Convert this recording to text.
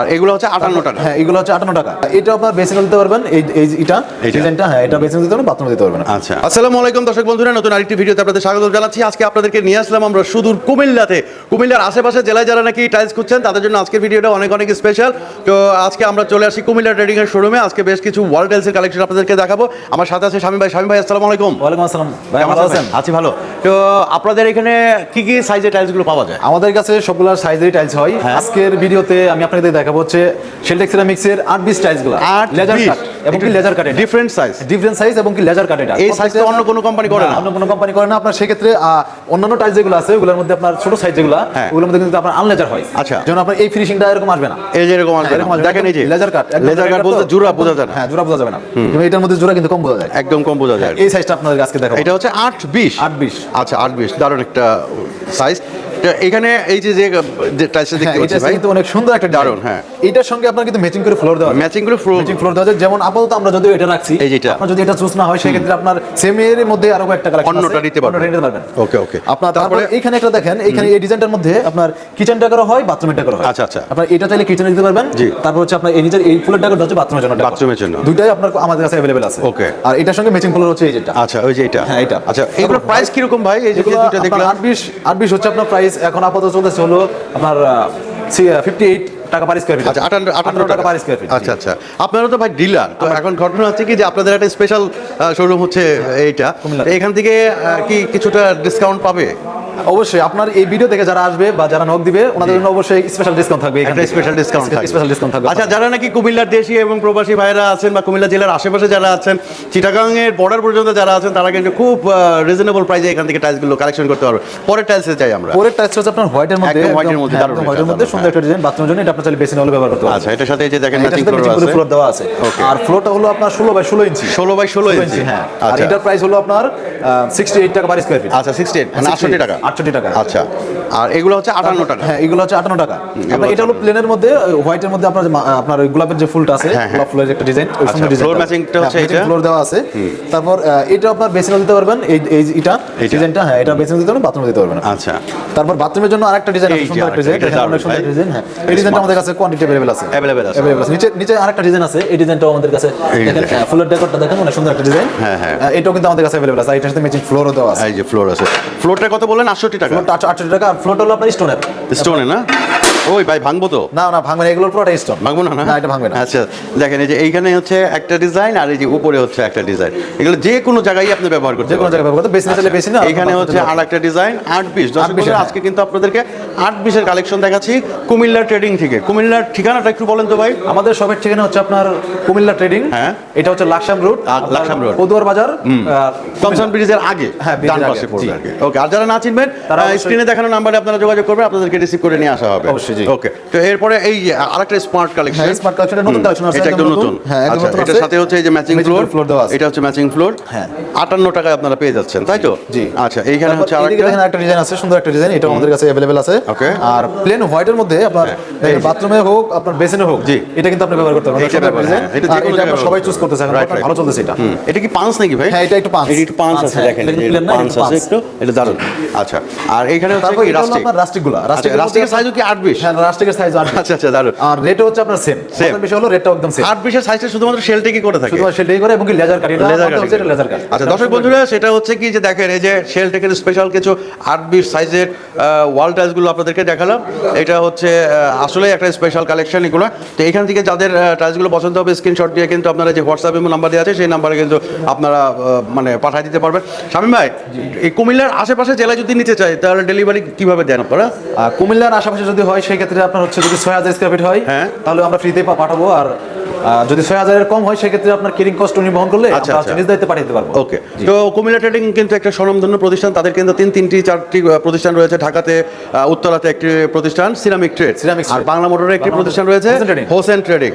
আর এগুলো হচ্ছে আটান্ন টাকা। হ্যাঁ এগুলো হচ্ছে আটান্ন টাকা। এটা আপনার বেসিনে দিতে পারবেন এই এটা ডিজাইনটা হ্যাঁ এটা বেসিনে দিতে পারবেন বাথরুমে দিতে পারবেন। আচ্ছা। আসসালামু আলাইকুম দর্শক বন্ধুরা নতুন আরেকটি ভিডিওতে আপনাদের স্বাগত জানাচ্ছি। আজকে আপনাদেরকে নিয়ে আসলাম আমরা সুদূর কুমিল্লাতে। কুমিল্লার আশেপাশে জেলায় যারা নাকি টাইলস খুঁজছেন তাদের জন্য আজকের ভিডিওটা অনেক অনেক স্পেশাল তো আজকে আমরা চলে আসি কুমিল্লা ট্রেডিং এর শোরুমে আজকে বেশ কিছু ওয়াল টাইলসের কালেকশন আপনাদেরকে দেখাবো। আমার সাথে আছে স্বামী ভাই। স্বামী ভাই আসসালামু আলাইকুম। ওয়ালাইকুম আসসালাম। ভাই কেমন আছেন আছি ভালো। তো আপনাদের এখানে কি কি সাইজের টাইলসগুলো পাওয়া যায়? আমাদের কাছে সবগুলোর সাইজেরই টাইলস হয়। হ্যাঁ। আজকের ভিডিওতে আমি আপনাদের দেখাবো হচ্ছে শেলটেক সিরামিক্সের আট বিশ টাইলসগুলো। আট লেজার কাট এবং কি লেজার কাটে ডিফারেন্ট সাইজ ডিফারেন্ট সাইজ এবং কি লেজার কাটে এই সাইজ তো অন্য কোনো কোম্পানি করে না। অন্য কোনো কোম্পানি করে না। আপনার সেক্ষেত্রে অন্যান্য টাইলস যেগুলো আছে ওগুলোর মধ্যে আপনার ছোট সাইজ যেগুলো হ্যাঁ। ওগুলোর মধ্যে কিন্তু আপনার আনলেজার হয়। আচ্ছা। যেমন আপনার এই ফিনিশিংটা এরকম আসবে না। এই যে এরকম আসবে। দেখেন এই যে লেজার কাট লেজার কাট বলতে জোড়া বোঝা যায় না। হ্যাঁ জোড়া বোঝা যাবে না। কিন্তু এটার মধ্যে জোড়া কিন্তু কম বোঝা যায়। একদম কম বোঝা যায়। এই সাইজটা আপনাদের আজকে দেখাবো। এটা হচ্ছে আট বিশ। আট বিশ। আচ্ছা আট বিশ। দারুণ একটা সাইজ এখানে এই যে যে হ্যাঁ দেখতে পাচ্ছি ভাই কিন্তু অনেক সুন্দর একটা দারুণ, হ্যাঁ। এটার সঙ্গে আপনার কিন্তু ম্যাচিং করে ফ্লোর দেওয়া ম্যাচিংগুলো ফ্লো ম্যাচিং ফ্লোর দেওয়া আছে। যেমন আপাতত আমরা এটা রাখছি এই যেটা। আপনার যদি এটা চুজ না হয় সেক্ষেত্রে আপনার সেম এর মধ্যে আরও একটা কালেকশন অন্যটা নিতে পারবেন। নিতে পারবেন। ওকে ওকে আপনার তারপরে এখানে একটা দেখেন এখানে এই ডিজাইনটার মধ্যে আপনার হয় হয়। আচ্ছা, আচ্ছা। আপনার এটা চাইলে কিচেনে দিতে পারবেন। তারপর হচ্ছে আপনার এই নিচের এই ফুলের টাকাটা হচ্ছে বাথরুমের জন্য বাথরুমের জন্য। দুইটাই আপনার আমাদের কাছে অ্যাভেলেবেল আছে। Okay. আর এটার সঙ্গে ম্যাচিং ফ্লোর হচ্ছে এই যেটা। আচ্ছা ওই যে এটা। হ্যাঁ, এটা। আচ্ছা এগুলো প্রাইস কীরকম ভাই? এই যে দুটো দেখলাম। আট বিশ আট বিশ হচ্ছে আপনার প্রাইস এখন আপাতত চলতেছে হলো আপনার ফিফটি এইট টাকা পার স্কোয়ার ফিট আচ্ছা টাকা পার স্কোয়ার ফিট আচ্ছা আচ্ছা। আপনারা তো ভাই ডিলার তো এখন ঘটনা হচ্ছে কি যে আপনাদের একটা স্পেশাল শোরুম হচ্ছে এইটা। এখান থেকে কি কিছুটা ডিসকাউন্ট পাবে? অবশ্যই আপনার এই ভিডিও থেকে যারা আসবে বা যারা নক দিবে ওনাদের জন্য অবশ্যই স্পেশাল ডিসকাউন্ট থাকবে একটা স্পেশাল ডিসকাউন্ট থাকবে। স্পেশাল ডিসকাউন্ট থাকবে। আচ্ছা যারা নাকি কুমিল্লার দেশি এবং প্রবাসী ভাইরা আছেন বা কুমিল্লা জেলার আশেপাশে যারা আছেন চিটাগাং এর বর্ডার পর্যন্ত যারা আছেন তারা কিন্তু খুব রিজনেবল প্রাইসে এখান থেকে টাইলসগুলো কালেকশন করতে পারবে। পরের টাইলসে চাই আমরা। পরের টাইলস হচ্ছে আপনার হোয়াইটের মধ্যে একদম white এর মধ্যে, হ্যাঁ, দারুণ একটা, হোয়াইটের মধ্যে সুন্দর একটা ডিজাইন বাথরুমের জন্য এটা আপনার চাইলে বেশি হলে ব্যবহার করতে পারবেন। আচ্ছা এটার সাথে এই যে দেখেন ম্যাচিং ফ্লোর দেওয়া আছে। Okay. আর ফ্লোরটা হলো আপনার ষোলো বাই ষোলো ইঞ্চি ষোলো বাই ষোলো ইঞ্চি হ্যাঁ। আর আচ্ছা এটার প্রাইস হলো আপনার সিক্সটি এইট টাকা পার স্কোয়ার ফিট আচ্ছা সিক্সটি মানে আটষট্টি টাকা। আটষট্টি টাকা আচ্ছা আর এগুলো হচ্ছে আটান্ন টাকা হ্যাঁ এগুলো হচ্ছে আটান্ন টাকা আপনার এটা হলো প্লেনের মধ্যে হোয়াইটের মধ্যে আপনার যে মা- আপনার ওই গোলাপের যে ফুলটা আছে হ্যাঁ, হ্যাঁ। গোলাপ ফুলের একটা ডিজাইন ওই আচ্ছা, সুন্দর ডিজাইন floor matching-টা হচ্ছে এটা? ফ্লোর দেওয়া আছে তারপর আহ, এটা আপনার বেসিনে দিতে পারবেন এই এই এটা এইটা? ডিজাইনটা হ্যাঁ এটা বেসিনে দিতে পারবেন বাথরুমে দিতে পারবেন আচ্ছা তারপর বাথরুমের জন্য আরেকটা ডিজাইন এই আছে যে সুন্দর একটা আরেকটা, ডিজাইন এটা দেখেন, অনেক দারুণ, সুন্দর ভাই। ডিজাইন হ্যাঁ এই ডিজাইনটা আমাদের কাছে কোয়ান্টিটি अवेलेबल আছে Available আছে। अवेलेबल আছে নিচে নিচে আরেকটা ডিজাইন আছে এই ডিজাইনটাও আমাদের কাছে এই দেখেন দেখেন। হ্যাঁ, ফুলের ডেকোরটা দেখেন অনেক সুন্দর একটা ডিজাইন হ্যাঁ, হ্যাঁ। এটাও কিন্তু আমাদের কাছে अवेलेबल আছে আর এটার সাথে ম্যাচিং ফ্লোরও দেওয়া আছে এই যে ফ্লোর আছে ফ্লোরটা কত বললেন আটষট্টি টাকা। আটষট্টি টাকা আর ফ্লোরটা হলো আপনার স্টোনের। স্টোনে না? ওই ভাই ভাঙবো তো। না না ভাঙবে না এগুলোর পুরোটা স্টোন ভাঙবো না না? এটা ভাঙবে না। আচ্ছা দেখেন এই যে এইখানে হচ্ছে একটা ডিজাইন আর এই যে উপরে হচ্ছে একটা ডিজাইন এগুলো যে কোনো জায়গায় আপনি ব্যবহার করতে যে কোনো জায়গায় ব্যবহার করতে বেশি না চাইলে বেশি না এখানে হচ্ছে আর একটা ডিজাইন আট পিস দশ আজকে কিন্তু আপনাদেরকে আট পিসের কালেকশন দেখাচ্ছি কুমিল্লা ট্রেডিং থেকে। কুমিল্লার ঠিকানাটা একটু বলেন তো ভাই। আমাদের শপের ঠিকানা হচ্ছে আপনার কুমিল্লা ট্রেডিং হ্যাঁ। এটা হচ্ছে লাকসাম রোড আর লাকসাম road। পদুয়ার বাজার টমসন ব্রিজের আগে হ্যাঁ, ডান পাশে পড়বে ওকে আর যারা না চিনবেন তারা অবশ্যই- স্ক্রিনে দেখানো নাম্বারে আপনারা যোগাযোগ করবেন আপনাদেরকে রিসিভ করে নিয়ে আসা হবে অবশ্যই, জি। ওকে তো এরপরে এই আরেকটা স্মার্ট কালেকশন হ্যাঁ স্মার্ট কালেকশনের নতুন কালেকশন আছে এটা একদম নতুন হ্যাঁ একদম আচ্ছা নতুন এটার আছে। সাথে হচ্ছে এই যে ম্যাচিং Matching ফ্লোর floor দেওয়া আছে। এটা হচ্ছে ম্যাচিং ফ্লোর হ্যাঁ। আটান্ন টাকায় আপনারা পেয়ে যাচ্ছেন তাই তো জি। আচ্ছা এইখানে হচ্ছে তারপর এদিকে আরেকটা দেখেন একটা ডিজাইন আছে সুন্দর একটা ডিজাইন এটা আমাদের কাছে अवेलेबल আছে Okay. আর প্লেন হোয়াইটের মধ্যে আপনার বাথরুমে হোক আপনার বেসিনে হোক জি। এটা কিন্তু আপনি ব্যবহার করতে পারবেন এটা ব্যবহার, হ্যাঁ, এটা যে আর কোনো এটা জায়গায় আমরা সবাই ব্যবহার চুজ করতেছে এখন Right, বর্তমানে right. ভালো চলতেছে এটা এটা কি পাঁচ নাকি ভাই হ্যাঁ, এটা একটু পাঁচ। এটা একটু পাঁচ পাঁচ, আছে হ্যাঁ। দেখেন এটা এই যে plain না, পাঁচ এটা আছে পাঁচ। একটু এটা দারুণ আচ্ছা আর এইখানে হচ্ছে কি রাস্টিক আপনার রাস্টিক আচ্ছা রাস্টিকের সাইজও কি আট বিশ? হ্যাঁ রাস্টিকের সাইজ আট আচ্ছা আচ্ছা আর রেট হচ্ছে আপনার সেম বিষয় হলো রেটটাও একদম সেম আট বিশের সাইজটা শুধুমাত্র করে থাকে। শুধু সেটাই করে এবং কি লেজার কাট এটা লেজার আমাদের হচ্ছে লেজার কাট আচ্ছা দর্শক বন্ধুরা সেটা হচ্ছে কি যে দেখেন এই যে শেল স্পেশাল কিছু আট বিশ সাইজের ওয়াল টাইলসগুলো আপনাদেরকে দেখালাম। এটা হচ্ছে আসলে একটা স্পেশাল কালেকশন এগুলো তো এখান থেকে যাদের টাইলসগুলো পছন্দ হবে স্ক্রিনশট দিয়ে কিন্তু আপনারা যে হোয়াটসঅ্যাপ এবং নাম্বার দেওয়া আছে সেই নাম্বারে কিন্তু আপনারা মানে পাঠিয়ে দিতে পারবেন। শামীম ভাই এই কুমিল্লার আশেপাশে জেলায় যদি নিতে চাই তাহলে ডেলিভারি কীভাবে দেন আপনারা? কুমিল্লার আশেপাশে যদি হয় সেই ক্ষেত্রে আপনার হচ্ছে যদি ছয় হাজার স্কোয়ার ফিট হয় হ্যাঁ। তাহলে আমরা ফ্রিতে পাঠাবো। আর যদি ছয় হাজারের কম হয় সেক্ষেত্রে আপনার কেরিং কস্ট উনি বহন করলে আচ্ছা, আচ্ছা। নিজ দায়িত্বে পাঠিয়ে দিতে পারব। ওকে তো কুমিল্লা ট্রেডিং কিন্তু একটা স্বনামধন্য প্রতিষ্ঠান। তাদের কিন্তু তিন তিনটি চারটি প্রতিষ্ঠান রয়েছে। ঢাকাতে উত্তরাতে একটি প্রতিষ্ঠান সিরামিক ট্রেড সিরামিক আর বাংলা মোটরের একটি প্রতিষ্ঠান রয়েছে। হোসেন ট্রেডিং